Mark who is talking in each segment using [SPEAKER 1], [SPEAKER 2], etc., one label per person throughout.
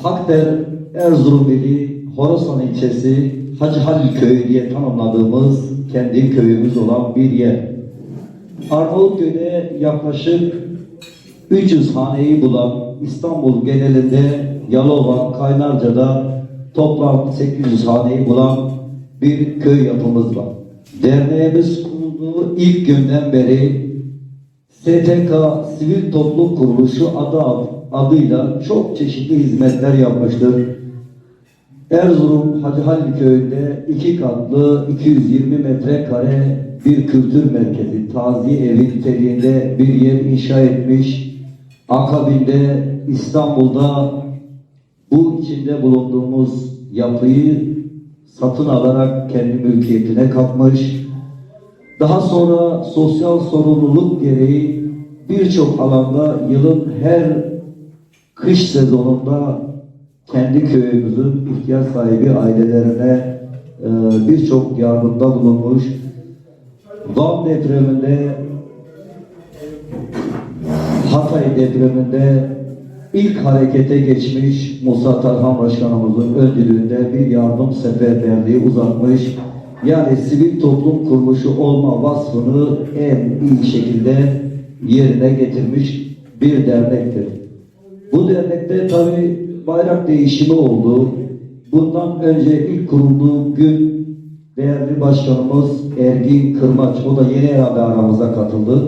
[SPEAKER 1] Hakder Erzurum ili Horasan ilçesi Hacı Halil Köyü diye tanımladığımız kendi köyümüz olan bir yer. Arnavutköy'de yaklaşık 300 haneyi bulan İstanbul genelinde Yalova, Kaynarca'da toplam 800 haneyi bulan bir köy yapımız var. Derneğimiz kurulduğu ilk günden beri STK Sivil Toplum Kuruluşu adı adıyla çok çeşitli hizmetler yapmıştır. Erzurum Hacı Halil Köyü'nde iki katlı 220 metrekare bir kültür merkezi, taziye evi niteliğinde bir yer inşa etmiş. Akabinde İstanbul'da bu içinde bulunduğumuz yapıyı satın alarak kendi mülkiyetine kapmış. Daha sonra sosyal sorumluluk gereği birçok alanda yılın her kış sezonunda kendi köyümüzün ihtiyaç sahibi ailelerine e, birçok yardımda bulunmuş. Van depreminde Hatay depreminde ilk harekete geçmiş Musa Tarhan Başkanımızın öncülüğünde bir yardım seferberliği uzatmış. Yani sivil toplum kuruluşu olma vasfını en iyi şekilde yerine getirmiş bir dernektir. Bu dernekte tabi bayrak değişimi oldu. Bundan önce ilk kurulduğu gün değerli başkanımız Ergin Kırmaç, o da yeni herhalde aramıza katıldı.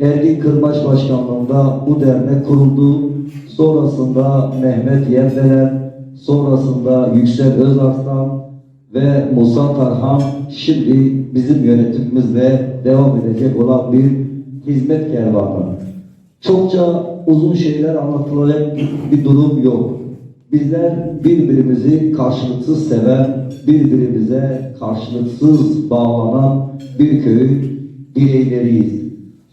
[SPEAKER 1] Ergin Kırmaç başkanlığında bu dernek kuruldu. Sonrasında Mehmet Yerdelen, sonrasında Yüksel Özarslan ve Musa Tarhan şimdi bizim yönetimimizle devam edecek olan bir hizmet kervanı. Çokça uzun şeyler anlatılacak bir durum yok. Bizler birbirimizi karşılıksız seven, birbirimize karşılıksız bağlanan bir köyün bireyleriyiz.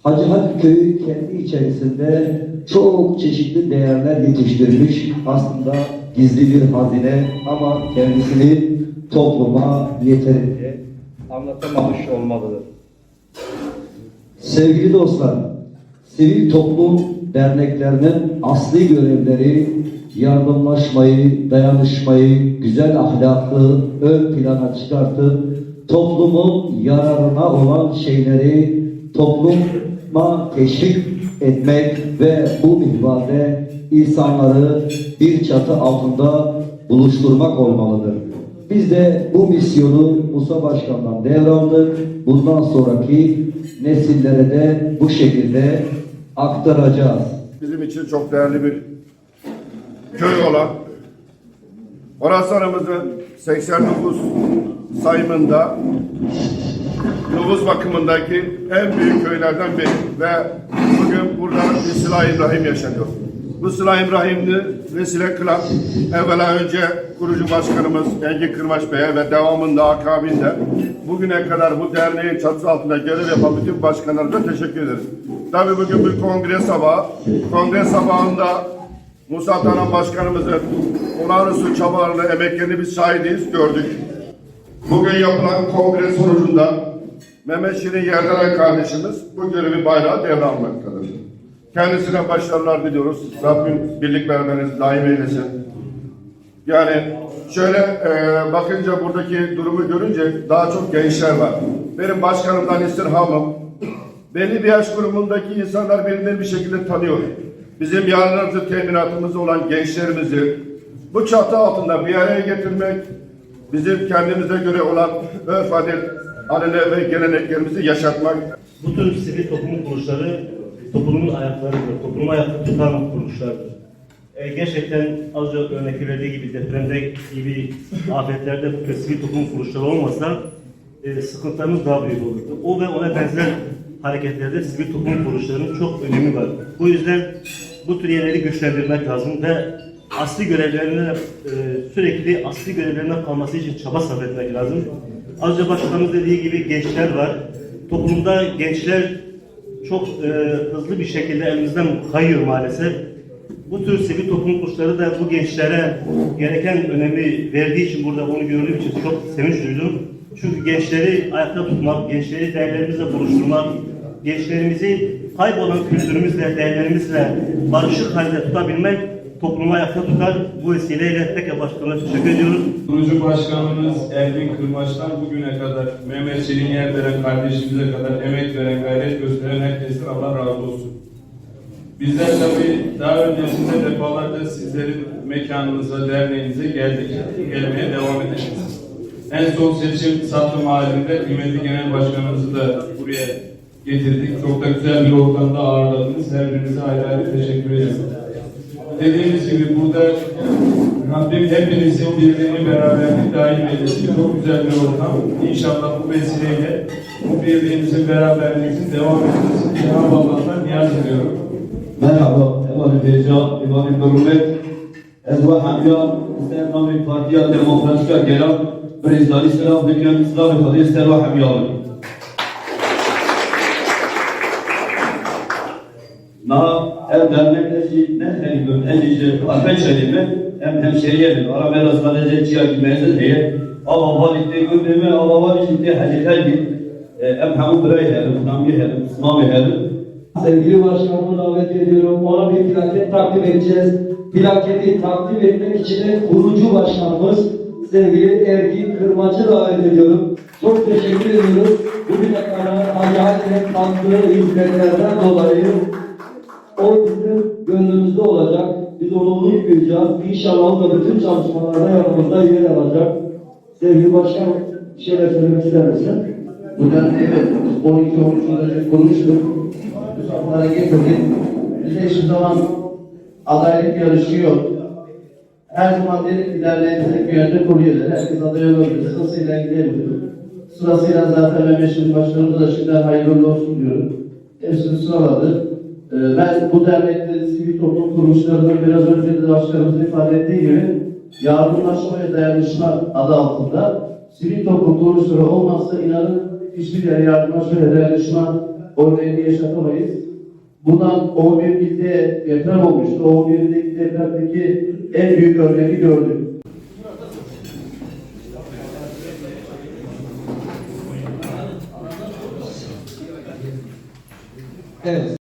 [SPEAKER 1] Hacı Halil Köyü kendi içerisinde çok çeşitli değerler yetiştirmiş. Aslında gizli bir hazine ama kendisini topluma yeterince anlatamamış olmalıdır. Sevgili dostlar, sivil toplum derneklerinin asli görevleri yardımlaşmayı, dayanışmayı, güzel ahlakı ön plana çıkartıp toplumun yararına olan şeyleri topluma teşvik etmek ve bu minvalde insanları bir çatı altında buluşturmak olmalıdır. Biz de bu misyonu Musa Başkan'dan devraldık. Bundan sonraki nesillere de bu şekilde aktaracağız.
[SPEAKER 2] Bizim için çok değerli bir köy olan Horasan'ımızın 89 sayımında nüfus bakımındaki en büyük köylerden biri ve bugün burada bir Sıla İbrahim yaşanıyor. Bu Sıla İbrahim'i vesile kılan evvela önce kurucu başkanımız Engin Kırmaç Bey'e ve devamında akabinde bugüne kadar bu derneğin çatısı altında görev yapan bütün başkanlara da teşekkür ederiz. Tabii bugün bir kongre sabahı. Kongre sabahında Musa Taran Başkanımızın olağanüstü çabalarını, emeklerini biz şahidiyiz, gördük. Bugün yapılan kongre sonucunda Mehmet Şirin Yerdaray kardeşimiz bu görevi bayrağı devralmaktadır. Kendisine başarılar diliyoruz. Rabbim birlik beraberinizi daim eylesin. Yani şöyle e, bakınca buradaki durumu görünce daha çok gençler var. Benim başkanımdan istirhamım belli bir yaş grubundaki insanlar birbirini bir şekilde tanıyor. Bizim yarınlarımızı teminatımız olan gençlerimizi bu çatı altında bir araya getirmek, bizim kendimize göre olan örf adet, adele ve geleneklerimizi yaşatmak.
[SPEAKER 3] Bu tür sivil toplum kuruluşları toplumun ayaklarıdır, toplumu ayakta tutan kuruluşlardır. E, gerçekten az önce örnek verdiği gibi depremde gibi afetlerde bu sivil toplum kuruluşları olmasa e, sıkıntılarımız daha büyük olurdu. O ve ona benzer hareketlerde sivil toplum kuruluşlarının çok önemi var. Bu yüzden bu tür yerleri güçlendirmek lazım ve asli görevlerine e, sürekli asli görevlerine kalması için çaba sarf etmek lazım. Az önce başkanımız dediği gibi gençler var. Toplumda gençler çok e, hızlı bir şekilde elimizden kayıyor maalesef. Bu tür sivil toplum kuruluşları da bu gençlere gereken önemi verdiği için burada onu gördüğüm için çok sevinç duydum. Çünkü gençleri ayakta tutmak, gençleri değerlerimizle buluşturmak, gençlerimizi kaybolan kültürümüzle, değerlerimizle barışık halde tutabilmek toplumu ayakta tutar. Bu vesileyle tekrar başkanına teşekkür ediyoruz.
[SPEAKER 4] Kurucu başkanımız Ergin Kırmaç'tan bugüne kadar Mehmet Çelik Yerderen kardeşimize kadar emek veren, gayret gösteren herkesten Allah razı olsun. Bizler tabii daha öncesinde defalarca sizlerin mekanınıza, derneğinize geldik, gelmeye devam edeceğiz. En son seçim Satlı Mahalli'nde kıymetli genel başkanımızı da buraya getirdik. Çok da güzel bir ortamda ağırladınız. Her birinize ayrı ayrı teşekkür ediyorum dediğimiz gibi burada e, Rabbim hepinizin birliğini beraberlik daim eylesin. Çok güzel bir ortam. İnşallah bu vesileyle bu birliğimizin beraberliğimizin devam etmesi Cenab-ı Allah'tan niyaz ediyorum.
[SPEAKER 5] Merhaba, Eman-ı Beca, İmam-ı Merhumet, Ezva Hamya, İslam-ı Fatiha, Demokrasiya, Gelam, Brezilya, İslam, Hükümet, İslam-ı Kadir, Hamya'lı. Na ev dernekleri ne helibim, en iyice afet şerimi, hem hemşeriye ara biraz sadece ciğer gitmeyse diye, ama valide gördüğümü, ama valide hacetler git, hem hamu birey helim, nami helim, sınavı helim,
[SPEAKER 1] Sevgili başkanımı davet ediyorum. Ona bir plaket takdim edeceğiz. Plaketi takdim etmek için de kurucu başkanımız sevgili Ergin Kırmaç'ı davet ediyorum. Çok teşekkür ediyoruz. Bugüne kadar hayatine kattığı hizmetlerden dolayı o bizim gönlümüzde olacak. Biz onu unutmayacağız. İnşallah da bütün çalışmalarda yanımızda yer alacak. Sevgili başkanım, bir şeyler söylemek ister misin?
[SPEAKER 6] Buradan evet 12 13 yıl önce kurmuştuk. Bu saflara getirdik. Bize hiçbir zaman adaylık yarışı yok. Her zaman dedik ilerleyerek bir yerde kuruyorlar. Herkes aday olabilir. Sırasıyla gidebiliyor. Sırasıyla zaten Mehmet Şimdi Başkanımıza da şimdiden hayırlı olsun diyorum. Hepsini sıraladı. Ee, Ben bu derneklerin sivil toplum kuruluşlarının biraz önce de başkanımızın ifade ettiği gibi yardımlaşma ve dayanışma adı altında sivil toplum kuruluşları olmazsa inanın hiçbir yer yardımlaşma ve dayanışma örneğini yaşatamayız. Bundan 11 ilde deprem olmuştu. O 11 ildeki depremdeki en büyük örneği gördük.
[SPEAKER 1] Evet.